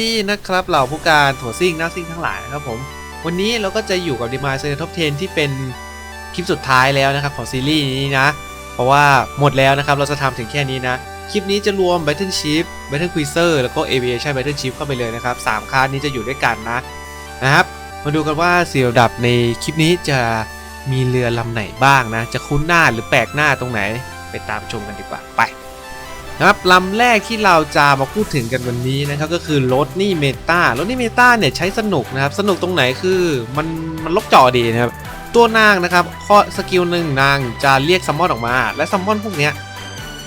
ดีนะครับเหล่าผู้การถั่วซิ่งนักซิ่งทั้งหลายนะครับผมวันนี้เราก็จะอยู่กับดีมาเซอร์ท็อป10ที่เป็นคลิปสุดท้ายแล้วนะครับของซีรีส์นี้นะ เพราะว่าหมดแล้วนะครับเราจะทำถึงแค่นี้นะ คลิปนี้จะรวม Battle Ship Battle Cruiser แล้วก็ Aviation Battle Ship เข้าไปเลยนะครับสามคาสนี้จะอยู่ด้วยกันนะนะครับมาดูกันว่าสี่ระดับในคลิปนี้จะมีเรือลำไหนบ้างนะ จะคุ้นหน้าหรือแปลกหน้าตรงไหน ไปตามชมกันดีกว่าไป นะครับลำแรกที่เราจะมาพูดถึงกันวันนี้นะครับก็คือรถนี่เมตารถนี่เมตาเนี่ยใช้สนุกนะครับสนุกตรงไหนคือมันมันลกจอดีนะครับตัวนางนะครับข้อสกิลหนึ่งนางจะเรียกซัมมอนออกมา และซัมมอนพวกเนี้ย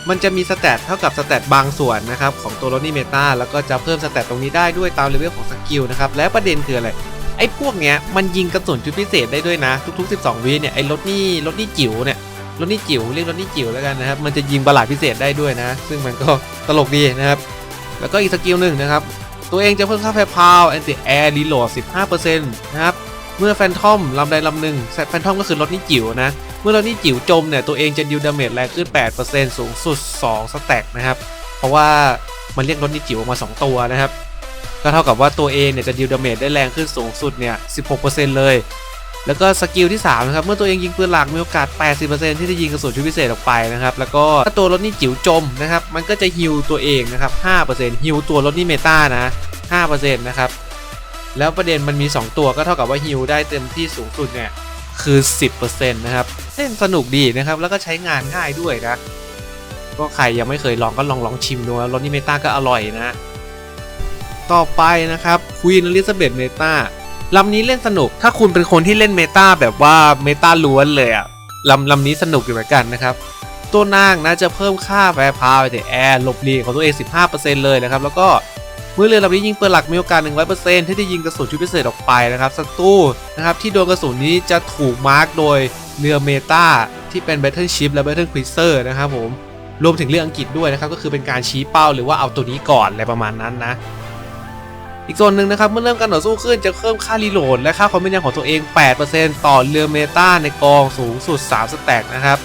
มันจะมีสเตตเท่ากับสเตตบางส่วนนะครับของตัวรถนี่เมตาแล้วก็จะเพิ่มสเตตตรงนี้ได้ด้วยตามเลเวลของสกิลนะครับและประเด็นคืออะไรไอ้พวกเนี้ยมันยิงกระสุนชุดพิเศษได้ด้วยนะทุกๆ 12 วิเนี่ยไอ้รถนี่รถนี่จิ๋วเนี่ย รถนี่จิ๋วเรียกรถนี่จิ๋วแล้วกันนะครับ มันจะยิงประหลาดพิเศษได้ด้วยนะ ซึ่งมันก็ตลกดีนะครับ แล้วก็อีกสกิลหนึ่งนะครับ ตัวเองจะเพิ่มค่าแฟร์พาวแอนติแอร์รีโหลด 15%นะครับ เมื่อแฟนทอมลำใดลำหนึ่งแฟนทอมก็คือรถนี่จิ๋วนะ เมื่อรถนี่จิ๋วจมเนี่ยตัวเองจะดิวดาเมจแรงขึ้น 8%สูงสุด 2 สแต็กนะครับ เพราะว่ามันเรียกรถนี่จิ๋วออกมา 2 ตัวนะครับ ก็เท่ากับว่าตัวเองเนี่ยจะดิวดาเมจได้แรงขึ้นสูงสุดเนี่ย 16%เลย แล้วก็สกิลที่3นะครับเมื่อตัวเองยิงปืนหลักมีโอกาส 80%ที่จะยิงกระสุนชุดพิเศษออกไปนะครับแล้วก็ถ้าตัวรถนี่จิ๋วจมนะครับมันก็จะฮิวตัวเองนะครับ5%ฮิวตัวรถนี่เมตานะ5%นะครับแล้วประเด็นมันมี 2 ตัวก็เท่ากับว่าฮิวได้เต็มที่สูงสุดเนี่ยคือ 10%นะครับเล่นสนุกดีนะครับแล้วก็ใช้งานง่ายด้วยนะก็ใครยังไม่เคยลองก็ลองลองชิมดูรถนี่เมตาก็อร่อยนะ ต่อไปนะครับควีนอลิซาเบธเมตา ลำนี้เล่นสนุก ถ้าคุณเป็นคนที่เล่นเมตาแบบว่าเมตาล้วนเลยอะลำลำนี้สนุกอยู่เหมือนกันนะครับ ตัวนางนะจะเพิ่มค่าแฟร์พาวไปแต่แอร์หลบหลีกของตัวเอง 15%เลยนะครับ แล้วก็เมื่อเรือลำนี้ยิงปืนหลักมีโอกาส 100%ที่จะยิงกระสุนชุดพิเศษออกไปนะครับศัตรูนะครับที่โดนกระสุนนี้จะถูกมาร์กโดยเรือเมตาที่เป็น Battle Ship และ Battle Cruiser นะครับผมรวมถึงเรืออังกฤษด้วยนะครับก็คือเป็นการชี้เป้าหรือว่าเอาตัวนี้ก่อนอะไรประมาณนั้นนะ อีกส่วนหนึ่งนะครับเมื่อเริ่มการต่อสู้ขึ้นจะเพิ่มค่ารีโหลดและค่าความแม่นยำของตัวเอง 8%ต่อเรือเมตาในกองสูงสุด 3 สแต็กนะครับ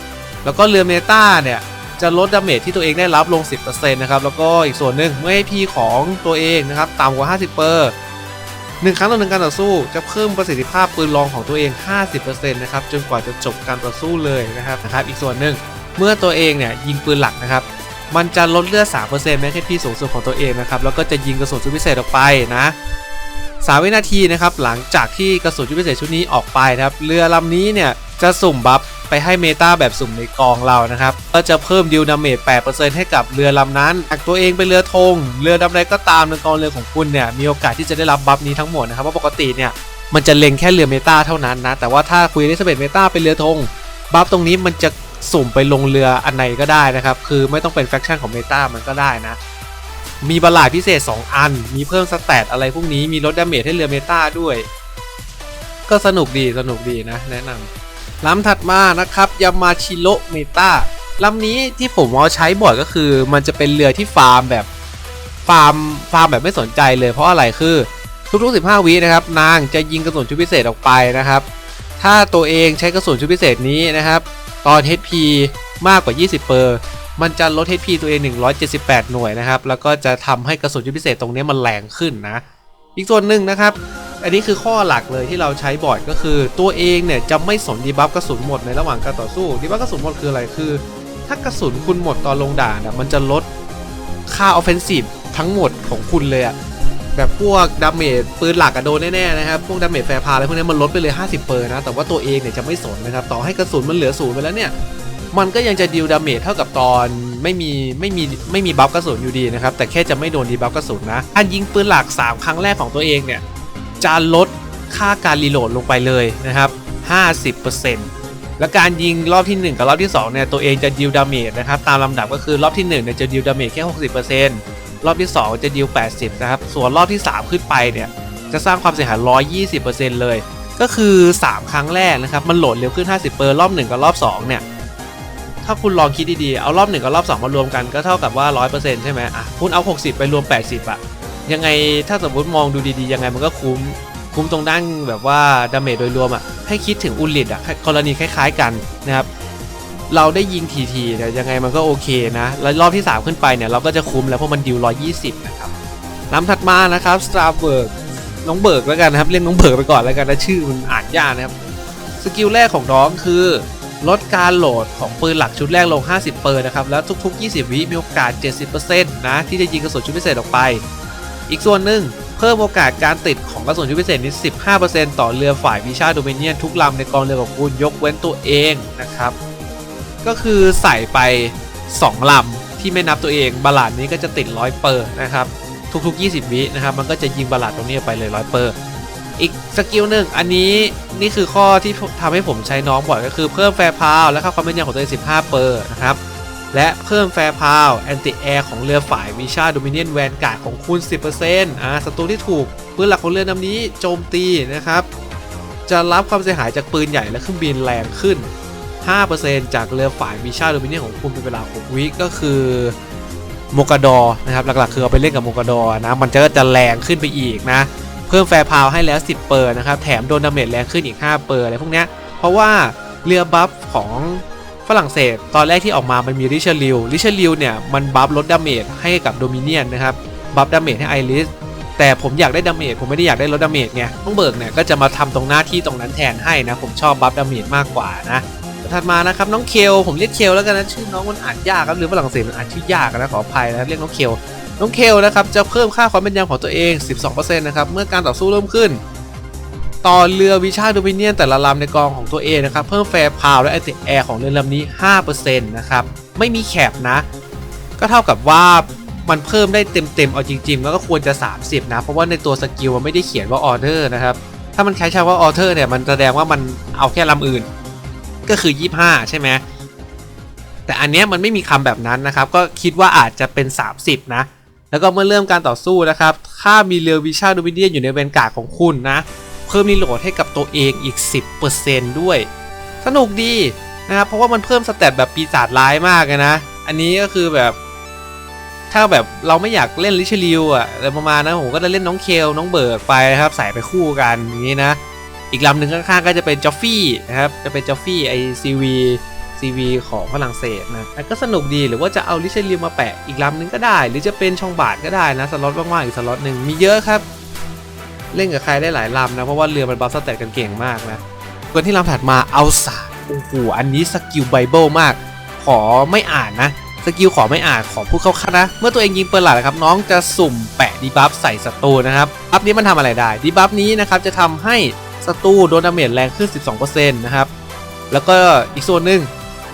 แล้วก็เรือเมตาเนี่ยจะลดดาเมจที่ตัวเองได้รับลง 10%นะครับ แล้วก็อีกส่วนหนึ่งเมื่อ AP ของตัวเองนะครับต่ำกว่า 50เปอร์หนึ่งครั้งต่อหนึ่งการต่อสู้จะเพิ่มประสิทธิภาพปืนรองของตัวเอง 50%นะครับจนกว่าจะจบการต่อสู้เลยนะครับนะครับ อีกส่วนหนึ่งเมื่อตัวเองเนี่ยยิงปืนหลักนะครับ มันจะลดเลือด 3%แม้แค่พี่สูงสุดของตัวเองนะครับ แล้วก็จะยิงกระสุนชุดพิเศษออกไปนะ3วินาทีนะครับ หลังจากที่กระสุนชุดพิเศษชุดนี้ออกไปครับ เรือลำนี้เนี่ยจะสุ่มบัฟไปให้เมตาแบบสุ่มในกองเรานะครับ ก็จะเพิ่มดิวดาเมจ8%ให้กับเรือลำนั้นหากตัวเองเป็นเรือธง เรือดำใดก็ตามในกองเรือของคุณเนี่ยมีโอกาสที่จะได้รับบัฟนี้ทั้งหมดนะครับว่าะปกติเนี่ยมันจะเล็งแค่เรือเมตาเท่านั้นนะ แต่ว่าถ้าคุยได้สเปนเมตาเป็นเรือธง บัฟตรงนี้มันจะ สุ่มไปลงเรืออันไหนก็ได้นะครับ คือไม่ต้องเป็นแฟคชั่นของเมตามันก็ได้นะ มีบลลาดพิเศษ 2 อัน มีเพิ่มสแตทอะไรพวกนี้มีลดดาเมจให้เรือเมตาด้วย ก็สนุกดีสนุกดีนะ แนะนำลำถัดมานะครับยามาชิโรเมตาลำนี้ที่ผมเอาใช้บ่อยก็คือ มันจะเป็นเรือที่ฟาร์มแบบฟาร์มฟาร์มแบบไม่สนใจเลยเพราะอะไรคือทุกๆ 15 วินะครับ นางจะยิงกระสุนชุดพิเศษออกไปนะครับ ถ้าตัวเองใช้กระสุนชุดพิเศษนี้นะครับ ตอน HP มากกว่า 20 เปอร์มันจะลด HP ตัวเอง 178 หน่วยนะครับ แล้วก็จะทำให้กระสุนชุดพิเศษตรงนี้มันแรงขึ้นนะ อีกส่วนหนึ่งนะครับ อันนี้คือข้อหลักเลยที่เราใช้บ่อยก็คือ ตัวเองเนี่ยจะไม่สนดีบัฟกระสุนหมดในระหว่างการต่อสู้ดีบัฟกระสุนหมดคืออะไรคือ ถ้ากระสุนคุณหมดตอนลงด่านนะมันจะลดค่าออฟเฟนซีฟทั้งหมดของคุณเลยอะ แบบพวกดาเมจปืนหลักอะโดนแน่ๆนะครับ พวกดาเมจแฟร์พาอะไรพวกนี้มันลดไปเลย 50เปอร์นะ แต่ว่าตัวเองเนี่ยจะไม่สนนะครับ ต่อให้กระสุนมันเหลือศูนย์ไปแล้วเนี่ย มันก็ยังจะดีลดาเมจเท่ากับตอนไม่มีไม่มีไม่มีบัฟกระสุนอยู่ดีนะครับ แต่แค่จะไม่โดนดีบัฟกระสุนนะการยิงปืนหลัก 3 ครั้งแรกของตัวเองเนี่ยจะลดค่าการรีโหลดลงไปเลยนะครับ50%และการยิงรอบที่ 1 กับรอบที่2เนี่ยตัวเองจะดีลดาเมจนะครับตามลำดับก็คือรอบที่1เนี่ยจะดีลดาเมจแค่ 60% รอบที่ 2 จะดีล80 นะครับ ส่วนรอบที่ 3 ขึ้นไปเนี่ย จะสร้างความเสียหาย 120%เลย ก็คือ 3 ครั้งแรกนะครับ มันโหลดเร็วขึ้น 50 เปอร์ รอบ 1 กับรอบ 2 เนี่ย ถ้าคุณลองคิดดีๆ เอารอบ 1 กับรอบ 2 มารวมกันก็เท่ากับว่า 100%ใช่ไหมอะ คุณเอา 60 ไปรวม 80อะยังไงถ้าสมมติมองดูดีๆ ยังไงมันก็คุ้ม คุ้มตรงด้านแบบว่าดาเมจโดยรวมอะให้คิดถึงอุลิตอะกรณีคล้าย ๆ กันนะครับ เราได้ยิงทีๆเนี่ยยังไงมันก็โอเคนะ แล้วรอบที่ 3 ขึ้นไปเนี่ยเราก็จะคุ้มแล้วเพราะมันดิว 120 นะครับลำถัดมานะครับสตาร์เบิร์กน้องเบิร์กแล้วกันนะครับเรียกน้องเบิร์กไปก่อนแล้วกันนะชื่อมันอ่านยากนะครับ สกิลแรกของน้องคือลดการโหลดของปืนหลักชุดแรกลง 50 เปอร์นะครับ แล้วทุก ๆ 20 วิมีโอกาส 70%นะที่จะยิงกระสุนชุดพิเศษออกไป อีกส่วนหนึ่งเพิ่มโอกาสการติดของกระสุนชุดพิเศษนี้ 15%ต่อเรือฝ่ายวิชาโดเมเนียนทุกลำในกองเรือของคุณยกเว้นตัวเองนะครับ ก็คือใส่ไป 2 ลำ ที่ไม่นับตัวเองบาลานนี้ก็จะติด100เปอร์นะครับทุกๆ 20 วินะครับมันก็จะยิงบาลานตรงนี้ไปเลย100เปอร์อีกสกิลหนึ่งอันนี้นี่คือข้อที่ทำให้ผมใช้น้องบ่อยก็คือเพิ่มแฟร์พาวและค่าความแม่นยำของตัวเอง15 เปอร์นะครับและเพิ่มแฟร์พาวแอนติแอร์ของเรือฝ่ายวิชาโดมิเนียนแวนการ์ดของคุณ10%อ่าศัตรูที่ถูกปืนหลักของเรือลำนี้โจมตีนะครับจะรับความเสียหายจากปืนใหญ่และเครื่องบินแรงขึ้น 5%จากเรือฝ่ายวิชาโดมิเนียนของคุณเป็นเวลา 6 วิก็คือโมกาดอนะครับหลักๆ คือเอาไปเล่นกับโมกาดอนะมันจะจะแรงขึ้นไปอีกนะเพิ่มแฟร์พาวให้แล้ว 10 เปอร์นะครับแถมโดนดาเมจแรงขึ้นอีก 5 เปอร์อะไรพวกเนี้ยเพราะว่าเรือบัฟของฝรั่งเศส ตอนแรกที่ออกมามันมีริชาริวริชาริวเนี่ยมันบัฟลดดาเมจให้กับโดมิเนียนนะครับบัฟดาเมจให้ไอริสแต่ผมอยากได้ดาเมจผมไม่ได้อยากได้ลดดาเมจไงต้องเบิกเนี่ยก็จะมาทำตรงหน้าที่ตรงนั้นแทนให้นะผมชอบบัฟดาเมจมากกว่านะ ถัดมานะครับน้องเคลผมเรียกเคลแล้วกันนะชื่อน้องมันอ่านยากครับหรือฝรั่งเศสมันอ่านชื่อยากนะขออภัยนะครับเรียกน้องเคลน้องเคลนะครับจะเพิ่มค่าความเป็นยำของตัวเอง 12%นะครับเมื่อการต่อสู้เริ่มขึ้น ต่อเรือวิชาโดมิเนียนแต่ละลำในกองของตัวเองนะครับเพิ่มแฟร์พาวและแอติแอร์ของเรือลำนี้5%นะครับไม่มีแคปนะ ก็เท่ากับว่ามันเพิ่มได้เต็มๆเอาจริงๆแล้วก็ควรจะ 30 นะ เพราะว่าในตัวสกิลมันไม่ได้เขียนว่าออเดอร์นะครับถ้ามันใช้คำว่าออเดอร์เนี่ยมันแสดงว่ามันเอาแค่ลำอื่น ก็คือ 25 ใช่ไหมแต่อันเนี้ยมันไม่มีคำแบบนั้นนะครับ ก็คิดว่าอาจจะเป็น 30 นะ แล้วก็เมื่อเริ่มการต่อสู้นะครับ ถ้ามีเรือวิชาโดมิเนียนอยู่ในแวนการ์ดของคุณนะ เพิ่มรีโหลดให้กับตัวเองอีก 10%ด้วย สนุกดีนะครับเพราะว่ามันเพิ่มสเตตแบบปีศาจร้ายมากเลยนะ อันนี้ก็คือแบบ ถ้าแบบเราไม่อยากเล่นลิชลิวอะอะไรประมาณนั้นผมก็จะเล่นน้องเคลน้องเบิร์กไปนะครับ ใส่ไปคู่กันอย่างนี้นะ อีกลำหนึ่งข้างๆก็จะเป็นจอฟฟี่นะครับ จะเป็นจอฟฟี่ไอซีวี CV ของฝรั่งเศสนะก็สนุกดีหรือว่าจะเอาลิเชลิวมาแปะอีกลำหนึ่งก็ได้ หรือจะเป็นช่องบาทก็ได้นะ สล็อตว่างๆอีกสล็อตหนึ่งมีเยอะครับ เล่นกับใครได้หลายลำนะ เพราะว่าเรือมันบัฟสเตตกันเก่งมากนะส่วนที่ลำถัดมาเอาสาโอ้โหอันนี้สกิลไบเบิลมาก ขอไม่อ่านนะสกิลขอไม่อ่านขอพูดเข้าๆนะ เมื่อตัวเองยิงปืนหลักนะครับน้องจะสุ่มแปะดีบัฟใส่ศัตรูนะครับบัฟนี้มันทำอะไรได้ดีบัฟนี้นะครับจะทำให้ ศัตรูโดนดาเมจแรงขึ้น 12%นะครับ แล้วก็อีกส่วนหนึ่ง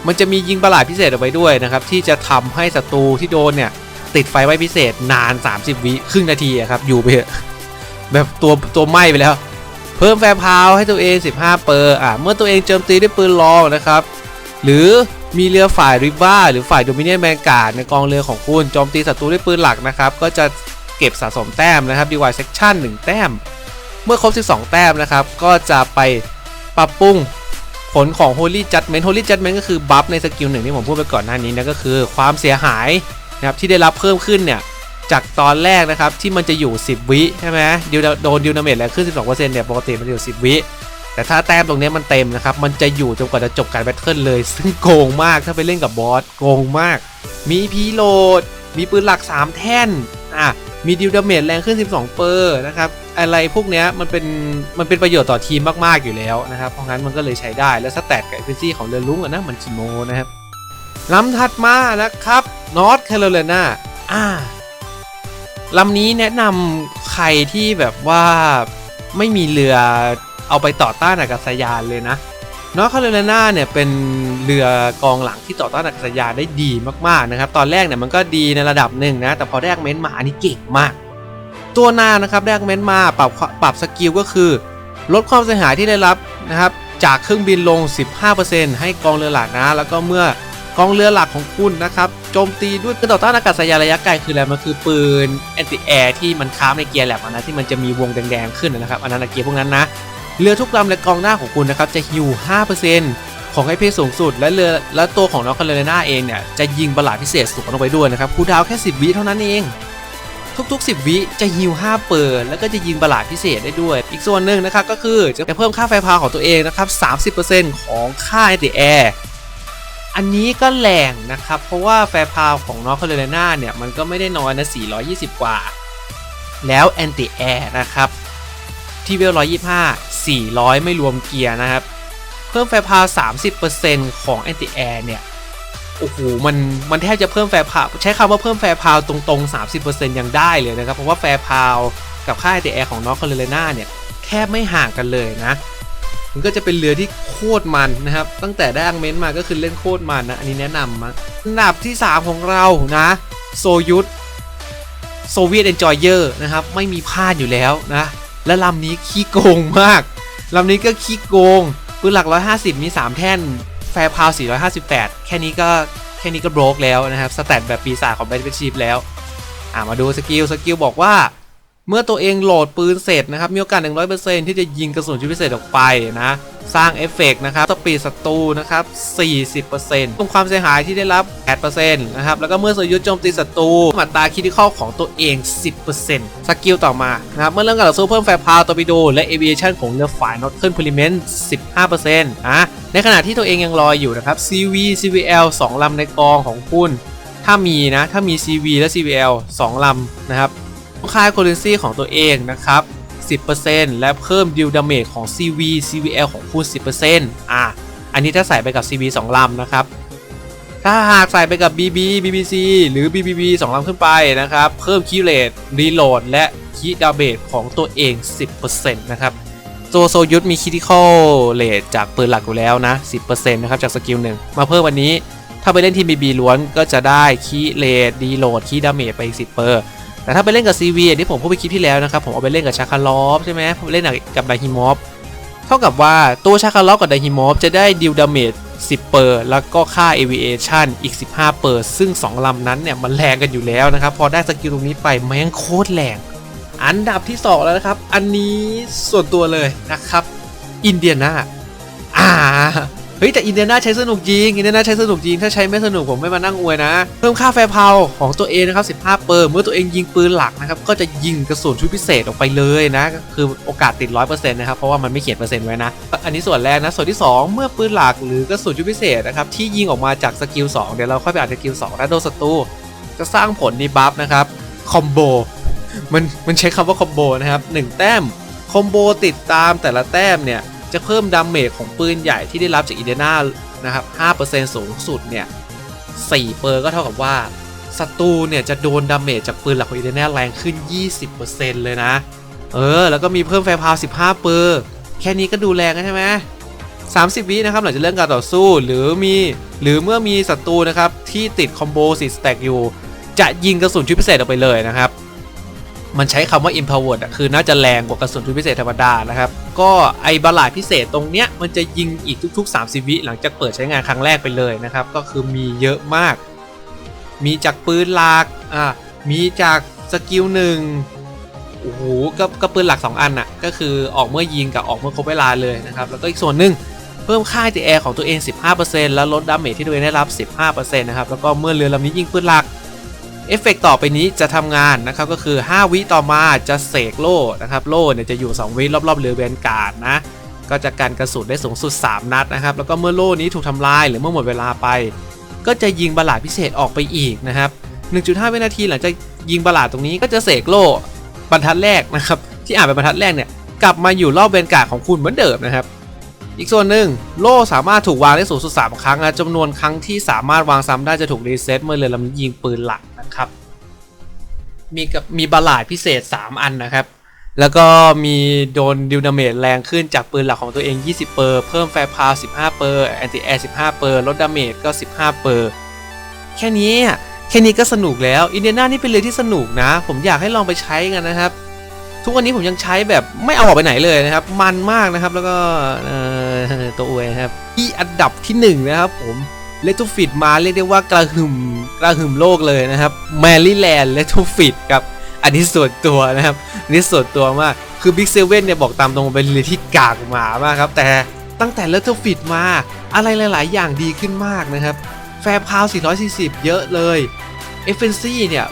มันจะมียิงประหลาดพิเศษเอาไว้ด้วยนะครับ ที่จะทำให้ศัตรูที่โดนเนี่ย ติดไฟไว้พิเศษนาน 30 วิครึ่งนาทีอะครับ อยู่ไปเถอะแบบตัวตัวไหม้ไปแล้ว เพิ่มแฟร์พาวให้ตัวเอง 15 เปอร์อะเมื่อตัวเองโจมตีด้วยปืนลองนะครับ หรือมีเรือฝ่ายริบ้าหรือฝ่ายโดมิเนียนแมนการ์ดในกองเรือของคุณโจมตีศัตรูด้วยปืนหลักนะครับ ก็จะเก็บสะสมแต้มนะครับดีวายเซ c ชั่น1แต้ม เมื่อครบ 12 แต้มนะครับ ก็จะไปปรับปรุงผลของ Holy Judgment Holy Judgment ก็คือบัฟในสกิลหนึ่งที่ผมพูดไปก่อนหน้านี้นะก็คือความเสียหายนะครับที่ได้รับเพิ่มขึ้นเนี่ยจากตอนแรกนะครับที่มันจะอยู่ 10 วิใช่ไหมดิวโดนดิวนาเมจแล้วขึ้น 12%เนี่ยปกติมันจะอยู่ 10 วิแต่ถ้าแต้มตรงนี้มันเต็มนะครับ มันจะอยู่จนกว่าจะจบการแบทเทิลเลย ซึ่งโกงมากถ้าไปเล่นกับบอสโกงมาก มีพีโหลด มีปืนหลัก 3 แท่น อะ มีดิวดาเมจแรงขึ้น 12 เปอร์นะครับ อะไรพวกเนี้ยมันเป็นมันเป็นประโยชน์ต่อทีมมาก ๆ อยู่แล้วนะครับ เพราะงั้นมันก็เลยใช้ได้แล้วสแตทกับเอฟซี่ของเรือลุงอะนะมันคิโมนะครับลำถัดมานะครับนอร์ทแคโรไลนาอ่าลำนี้แนะนำใครที่แบบว่าไม่มีเรือเอาไปต่อต้านอากาศยานเลยนะ นอร์ทแคโรไลนาเนี่ยเป็นเรือกองหลังที่ต่อต้านอากาศยานได้ดีมากๆนะครับ ตอนแรกเนี่ยมันก็ดีในระดับหนึ่งนะ แต่พอแรกเม้นต์มาอันนี้เก่งมาก ตัวหน้านะครับแรกเม้นต์มาปรับปรับสกิลก็คือ ลดความเสียหายที่ได้รับนะครับจากเครื่องบินลง 15%ให้กองเรือหลักนะ แล้วก็เมื่อกองเรือหลักของคุณนะครับโจมตีด้วยปืนต่อต้านอากาศยานระยะไกลคืออะไรมันคือปืนแอนติแอร์ที่มันค้าในเกียร์แลบอะนะที่มันจะมีวงแดงๆขึ้นนะครับอันนั้นเกียร์พวกนั้นนะ เรือทุกลำในกองหน้าของคุณนะครับจะฮิว5%ของไอเพสูงสุด และเรือและตัวของนอร์คาโรไลนาเองเนี่ยจะยิงบลาดพิเศษสวนลงไปด้วยนะครับคูดาวแค่ 10 วิเท่านั้นเองทุกๆ 10 วิจะฮิว5เปิดแล้วก็จะยิงบลาดพิเศษได้ด้วย อีกส่วนหนึ่งนะครับก็คือจะเพิ่มค่าไฟพาวของตัวเองนะครับ 30%ของค่า anti air อันนี้ก็แรงนะครับ เพราะว่าแฟร์พาวของนอร์คาโรไลนาเนี่ย มันก็ไม่ได้น้อยนะ 420 กว่า แล้วแอนติแอร์นะครับ ที่เวล125 400 ไม่รวมเกียร์นะครับ เพิ่มแฟร์พาว30%ของแอนติแอร์เนี่ย โอ้โห มัน มันแทบจะเพิ่มแฟร์พาวใช้คำว่าเพิ่มแฟร์พาวตรงๆ 30%ยังได้เลยนะครับ เพราะว่าแฟร์พาวกับค่าแอนติแอร์ของนอร์คาโรไลนาเนี่ย แทบไม่ห่างกันเลยนะมันก็จะเป็นเรือที่โคตรมันนะครับ ตั้งแต่ได้อังเมนต์มาก็คือเล่นโคตรมันนะ อันนี้แนะนำมาอันดับที่ 3 ของเรานะโซยุทโซเวียตเอนจอยเยอร์นะครับ ไม่มีพลาดอยู่แล้วนะ และลำนี้ขี้โกงมากลำนี้ก็ขี้โกงปืนหลัก 150 มี 3 แท่น แฟร์พาว 458 แค่นี้ก็แค่นี้ก็โบรกแล้วนะครับ สแตทแบบปีศาจของแบทเทิลชีพแล้ว อ่ามาดูสกิล สกิลบอกว่า มื่อตัวเองโหลดปืนเสร็จนะครับ มีโอกาส 100%ที่จะยิงกระสุนชุดพิเศษออกไปนะ สร้างเอฟเฟกต์นะครับ สปีดศัตรูนะครับ 40%ตรงความเสียหายที่ได้รับ 8%นะครับ แล้วก็เมื่อสยุทธโจมตีศัตรูอัตราคิดที่ข้าของตัวเอง 10%สกิลต่อมานะครับ เมื่อเริ่มการต่อสู้เพิ่มแฟร์พาวตัวปิโด และเอเวชั่นของเรือฝ่ายนอตเทิร์นพลิเมนต์ 15%นะในขณะที่ตัวเองยังลอยอยู่นะครับ CV CVL 2ลำในกองของคุณ ถ้ามีนะ ถ้ามี CV และ CVL 2ลำนะครับ ค่าโคเรนซีของตัวเองนะครับ 10%และเพิ่มดิวดาเมจของ CV CVL ของคุณ 10%อะ อันนี้ถ้าใส่ไปกับ CV 2ลำนะครับ ถ้าหากใส่ไปกับ BB BBC หรือ BBB 2ลำขึ้นไปนะครับ เพิ่มคีย์เรทรีโหลดและคีย์ดาเมจของตัวเอง 10%นะครับตัวโซยุทธมีคิติคอลเรทจากปืนหลักอยู่แล้วนะ 10%นะครับจากสกิลหนึ่งมาเพิ่มวันนี้ ถ้าไปเล่นทีม BB ล้วนก็จะได้คีย์เรทรีโหลดคีย์ดาเมจไปอีก10%เปอร์ แต่ถ้าไปเล่นกับ CV อย่างที่ผมพูดไปคลิปที่แล้วนะครับ ผมเอาไปเล่นกับชาคาลอฟใช่ไหมเล่นกับไดฮิมอฟเท่ากับว่าตัวชาคาลอฟกับไดฮิมอฟจะได้ดิวดาเมจ10เปอร์แล้วก็ค่า aviation อีก 15เปอร์ซึ่ง 2 ลำนั้นเนี่ย มันแรงกันอยู่แล้วนะครับ พอได้สกิลตรงนี้ไปแม่งโคตรแรง อันดับที่ 2 แล้วนะครับ อันนี้ส่วนตัวเลยนะครับ อินเดียนาอ่า ฮ้ยแต่อินเดียนาใช้สนุกจริงอินเดียนาใช้สนุกจริงถ้าใช้ไม่สนุกผมไม่มานั่งอวยนะ เพิ่มค่าแฟร์พาวของตัวเองนะครับ 15 เปอร์เมื่อตัวเองยิงปืนหลักนะครับก็จะยิงกระสุนชุดพิเศษออกไปเลยนะคือโอกาสติด 100%นะครับเพราะว่ามันไม่เขียนเปอร์เซ็นต์ไว้นะ อันนี้ส่วนแรกนะส่วนที่ 2 เมื่อปืนหลักหรือกระสุนชุดพิเศษนะครับที่ยิงออกมาจากสกิล2เดี๋ยวเราค่อยไปอ่านสกิล2แล้วโดนศัตรูจะสร้างผลดีบัฟนะครับคอมโบมันมันใช้คำว่าคอมโบนะครับ1แต้มคอมโบติดตามแต่ละแต้มเนี่ย จะเพิ่มดาเมจของปืนใหญ่ที่ได้รับจากอินเดนานะครับ 5%สูงสุดเนี่ย 4 เปอร์ก็เท่ากับว่าศัตรูเนี่ยจะโดนดาเมจจากปืนหลักของอินเดนาแรงขึ้น 20%เลยนะ เออ แล้วก็มีเพิ่มแฟร์พาว15 เปอร์ แค่นี้ก็ดูแรงใช่ไหม30 วินะครับหลังจากเริ่มการต่อสู้หรือมีหรือเมื่อมีศัตรูนะครับที่ติดคอมโบสิสแต็กอยู่ จะยิงกระสุนชุดพิเศษออกไปเลยนะครับ มันใช้คำว่า empowered อะคือน่าจะแรงกว่ากระสุนชุดพิเศษธรรมดานะครับ ก็ไอบาลาดพิเศษตรงเนี้ยมันจะยิงอีกทุก ๆ 30 วิหลังจากเปิดใช้งานครั้งแรกไปเลยนะครับ ก็คือมีเยอะมาก มีจากปืนหลักอ่ามีจากสกิลหนึ่งโอ้โหก็ก็ปืนหลัก 2 อันน่ะก็คือออกเมื่อยิงกับออกเมื่อครบเวลาเลยนะครับ แล้วก็อีกส่วนหนึ่งเพิ่มค่าตีแอร์ของตัวเอง 15%แล้วลดดาเมจที่ตัวเองได้รับ 15%นะครับแล้วก็เมื่อเรือลำนี้ยิงปืนหลัก เอฟเฟกต่อไปนี้จะทำงานนะครับก็คือ 5 วิต่อมาจะเสกโล่นะครับโล่เนี่ยจะอยู่ 2 วิรอบๆเรือเวนการ์ดนะก็จะกันกระสุนได้สูงสุด 3 นัดนะครับแล้วก็เมื่อโล่นี้ถูกทำลายหรือเมื่อหมดเวลาไป ก็จะยิงบาลาดพิเศษออกไปอีกนะครับ 1.5 วินาทีหลังจากยิงบาลาดตรงนี้ก็จะเสกโล่บรรทัดแรกนะครับที่อ่านเป็นบรรทัดแรกเนี่ยกลับมาอยู่รอบเวนการ์ดของคุณเหมือนเดิมนะครับอีกส่วนหนึ่งโล่สามารถถูกวางได้สูงสุด3ครั้งนะจำนวนครั้งที่สามารถวางซ้ำได้จะถูกรีเซ็ตเมื่อเรือลำนี้ยิงปืนหลัก ครับ มีกับมีบาลาดพิเศษ 3 อันนะครับ แล้วก็มีโดนดิวดาเมจแรงขึ้นจากปืนหลักของตัวเอง 20 เปอร์ เพิ่มแฟร์พาว 15 เปอร์แอนติแอร์15 เปอร์ ลดดาเมจก็ 15 เปอร์ แค่นี้แค่นี้ก็สนุกแล้วอินเดียนานี่เป็นเรือที่สนุกนะ ผมอยากให้ลองไปใช้กันนะครับ ทุกวันนี้ผมยังใช้แบบไม่เอาออกไปไหนเลยนะครับ มันมากนะครับแล้วก็ตัวอวยครับที่อันดับที่หนึ่งนะครับผม เลตูฟิตมาเรียกได้ว่ากระหึ่มกระหึ่มโลกเลยนะครับแมรี่แลนด์เลตูฟิตครับอันนี้ส่วนตัวนะครับอันนี้ส่วนตัวมากคือบิ๊กเซเว่นเนี่ยบอกตามตรงเป็นเรือที่กากหมามากครับ แต่ตั้งแต่เลตูฟิตมาอะไรหลาย ๆ อย่างดีขึ้นมากนะครับ แฟร์พาว 440 เยอะเลยเอฟเฟนซี่เนี่ย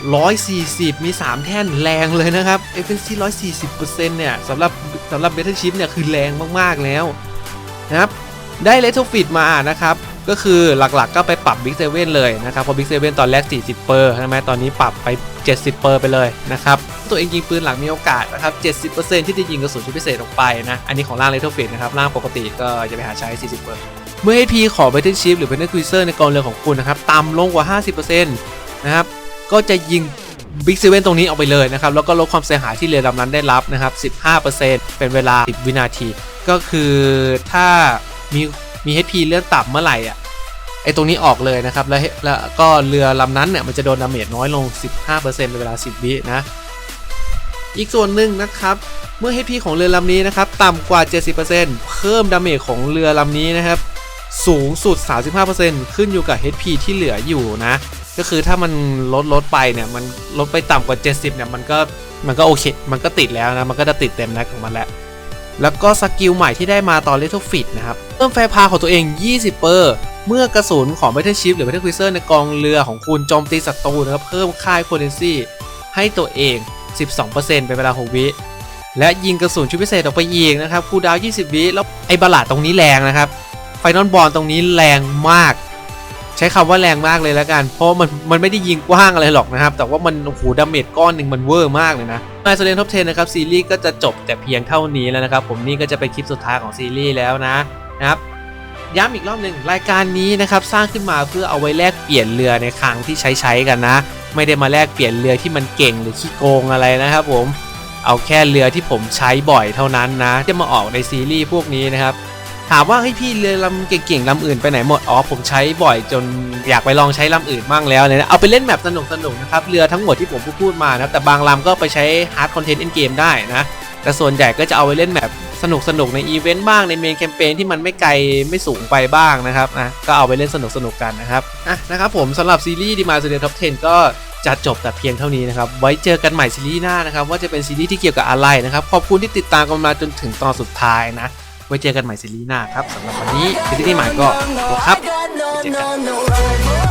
140 มี 3 แท่นแรงเลยนะครับเอฟเฟนซี่140%เนี่ยสำหรับสำหรับเบทเทิลชิพเนี่ย คือแรงมาก ๆ แล้วนะครับ ได้เลทฟิตมานะครับ ก็คือหลักๆก็ไปปรับ Big 7เลยนะครับเพราะ Big 7ตอนแรก 40 เปอร์ใช่ไหมตอนนี้ปรับไป 70 เปอร์ไปเลยนะครับ ตัวเองยิงปืนหลังมีโอกาสนะครับ 70%ที่จะยิงกระสุนชุดพิเศษออกไปนะ อันนี้ของร่าง Little Fit นะครับ ร่างปกติก็จะไปหาใช้ 40 เปอร์เมื่อ HP ของ Battle Ship หรือ Battle Cruiser ในกองเรือของคุณนะครับต่ำลงกว่า 50%นะครับก็จะยิง Big 7ตรงนี้ออกไปเลยนะครับ แล้วก็ลดความเสียหายที่เรือลำนั้นได้รับนะครับ 15%เป็นเวลา 10 วินาที ก็คือถ้ามีมี HP เลื่อนต่ำเมื่อไหร่อะ ไอตรงนี้ออกเลยนะครับ แล้วแล้วก็เรือลำนั้นเนี่ยมันจะโดนดาเมจน้อยลง 15%เป็นเวลา 10 วินะ อีกส่วนหนึ่งนะครับ เมื่อ HP ของเรือลำนี้นะครับต่ำกว่า 70%เพิ่มดาเมจของเรือลำนี้นะครับสูงสุด 35%ขึ้นอยู่กับ HP ที่เหลืออยู่นะ ก็คือถ้ามันลดลดไปเนี่ยมันลดไปต่ำกว่า 70เนี่ยมันก็มันก็โอเค มันก็ติดแล้วนะ มันก็จะติดเต็มแน็กของมันแล้ว แล้วก็สกิลใหม่ที่ได้มาตอน Little Fit นะครับ เพิ่มแฟพาของตัวเอง 20 เปอร์ เมื่อกระสุนของ Battle Ship หรือ Battle Cruiser ในกองเรือของคุณโจมตีศัตรูนะครับเพิ่มค่าย Potency ให้ตัวเอง 12%เป็นเวลา 6 วิ และยิงกระสุนชุดพิเศษออกไปอีกนะครับคูดาว 20 วิแล้วไอ้บาลาดตรงนี้แรงนะครับไฟนอลบอลตรงนี้แรงมาก ใช้คำว่าแรงมากเลยแล้วกัน เพราะมันมันไม่ได้ยิงกว้างอะไรหรอกนะครับ แต่ว่ามันโอ้โหดาเมจก้อนหนึ่งมันเวอร์มากเลยนะในสเตนท็อป10นะครับซีรีส์ก็จะจบแต่เพียงเท่านี้แล้วนะครับ ผมนี่ก็จะเป็นคลิปสุดท้ายของซีรีส์แล้วนะนะครับ ย้ำอีกรอบหนึ่งรายการนี้นะครับสร้างขึ้นมาเพื่อเอาไว้แลกเปลี่ยนเรือในครั้งที่ใช้ใช้กันนะ ไม่ได้มาแลกเปลี่ยนเรือที่มันเก่งหรือขี้โกงอะไรนะครับผมเอาแค่เรือที่ผมใช้บ่อยเท่านั้นนะ จะมาออกในซีรีส์พวกนี้นะครับถามว่าเฮ้พี่เรือลำเก่งๆลำอื่นไปไหนหมด อ๋อผมใช้บ่อยจนอยากไปลองใช้ลำอื่นบ้างแล้วเลยนะ เอาไปเล่นแบบสนุกๆนะครับ เรือทั้งหมดที่ผมพูดมานะ แต่บางลำก็ไปใช้ฮาร์ดคอนเทนต์เอ็นเกมได้นะ แต่ส่วนใหญ่ก็จะเอาไปเล่นแบบ สนุกๆในอีเวนต์บ้างในเมนแคมเปญที่มันไม่ไกลไม่สูงไปบ้างนะครับนะก็เอาไปเล่นสนุกๆกันนะครับอะนะครับผมสำหรับซีรีส์ดีมาซูเดนท็อป10 ก็จะจบแต่เพียงเท่านี้นะครับ ไว้เจอกันใหม่ซีรีส์หน้านะครับ ว่าจะเป็นซีรีส์ที่เกี่ยวกับอะไรนะครับ ขอบคุณที่ติดตามกันมาจนถึงตอนสุดท้ายนะ ไว้เจอกันใหม่ซีรีส์หน้าครับสำหรับวันนี้ซีรีส์ที่หมายก็ครับ no, no, no, no,